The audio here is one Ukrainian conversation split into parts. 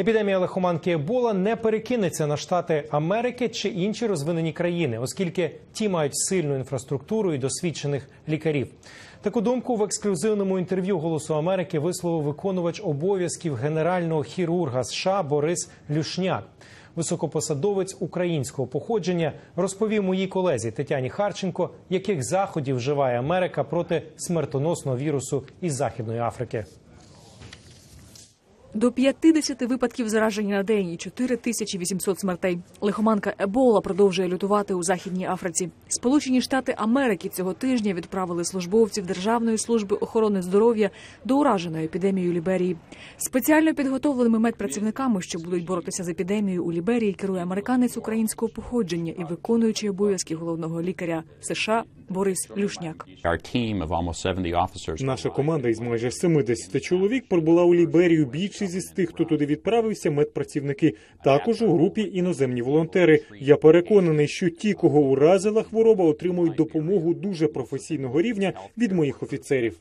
Епідемія лихоманки Ебола не перекинеться на штати Америки чи інші розвинені країни, оскільки ті мають сильну інфраструктуру і досвідчених лікарів. Таку думку в ексклюзивному інтерв'ю Голосу Америки висловив виконувач обов'язків генерального хірурга США Борис Люшняк. Високопосадовець українського походження розповів моїй колезі Тетяні Харченко, яких заходів вживає Америка проти смертоносного вірусу із Західної Африки. До 50 випадків зараження на день і 4800 смертей. Лихоманка Ебола продовжує лютувати у Західній Африці. Сполучені Штати Америки цього тижня відправили службовців Державної служби охорони здоров'я до ураженої епідемією Ліберії. Спеціально підготовленими медпрацівниками, що будуть боротися з епідемією у Ліберії, керує американець українського походження і виконуючий обов'язки головного лікаря США Борис Люшняк. Our team of almost 70 officers Наша команда із майже 70 чоловік прибула у Ліберію. Більшість із тих, хто туди відправився, медпрацівники. Також у групі іноземні волонтери. Я переконаний, що ті, кого уразила хвороба, отримують допомогу дуже професійного рівня від моїх офіцерів.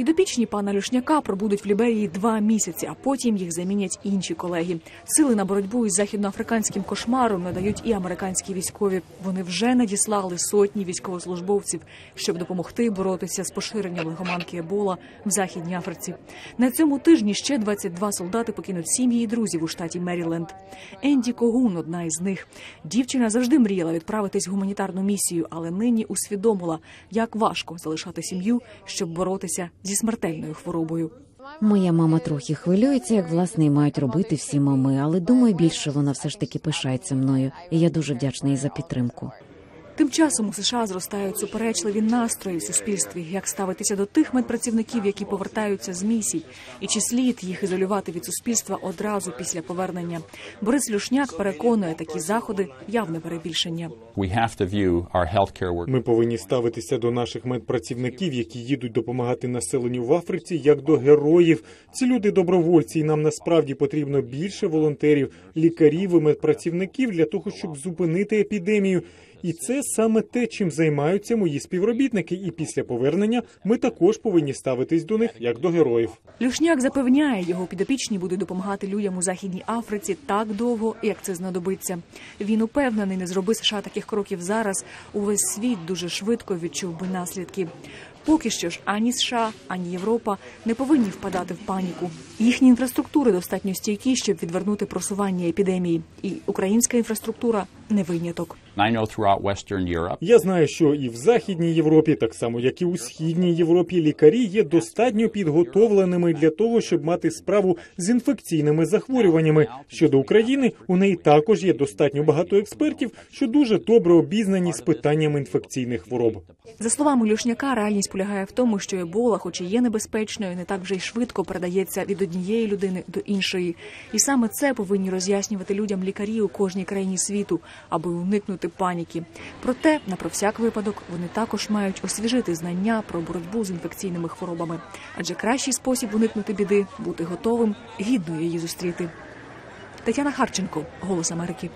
Підопічні пана Люшняка пробудуть в Ліберії два місяці, а потім їх замінять інші колеги. Сили на боротьбу із західноафриканським кошмаром надають і американські військові. Вони вже надіслали сотні військовослужбовців, щоб допомогти боротися з поширенням лихоманки Ебола в Західній Африці. На цьому тижні ще 22 солдати покинуть сім'ї і друзів у штаті Меріленд. Енді Когун одна із них. Дівчина завжди мріяла відправитись в гуманітарну місію, але нині усвідомила, як важко залишати сім'ю, щоб боротися зі смертельною хворобою. Моя мама трохи хвилюється, як власне і мають робити всі мами, але думаю, більше вона все ж таки пишається мною, і я дуже вдячна їй за підтримку. Тим часом у США зростають суперечливі настрої в суспільстві, як ставитися до тих медпрацівників, які повертаються з місій, і чи слід їх ізолювати від суспільства одразу після повернення. Борис Люшняк переконує такі заходи явне перебільшення. Ми повинні ставитися до наших медпрацівників, які їдуть допомагати населенню в Африці, як до героїв. Ці люди добровольці, і нам насправді потрібно більше волонтерів, лікарів і медпрацівників для того, щоб зупинити епідемію. І це саме те, чим займаються мої співробітники. І після повернення ми також повинні ставитись до них як до героїв. Люшняк запевняє, його підопічні будуть допомагати людям у західній Африці так довго, як це знадобиться. Він упевнений, не зроби США таких кроків зараз. Увесь світ дуже швидко відчув би наслідки. Поки що ж ані США, ані Європа не повинні впадати в паніку. Їхні інфраструктури достатньо стійкі, щоб відвернути просування епідемії, і українська інфраструктура не виняток. I know throughout Western Europe Я знаю, що і в Західній Європі, так само як і у Східній Європі, лікарі є достатньо підготовленими для того, щоб мати справу з інфекційними захворюваннями. Щодо України, у неї також є достатньо багато експертів, що дуже добре обізнані з питанням інфекційних хвороб. За словами Люшняка, реальність полягає в тому, що ебола, хоч і є небезпечною, не так вже й швидко передається від однієї людини до іншої. І саме це повинні роз'яснювати людям лікарі у кожній країні світу, аби уникнути паніки. Проте, на про всяк випадок, вони також мають освіжити знання про боротьбу з інфекційними хворобами. Адже кращий спосіб уникнути біди бути готовим, гідно її зустріти. Тетяна Харченко, Голос Америки.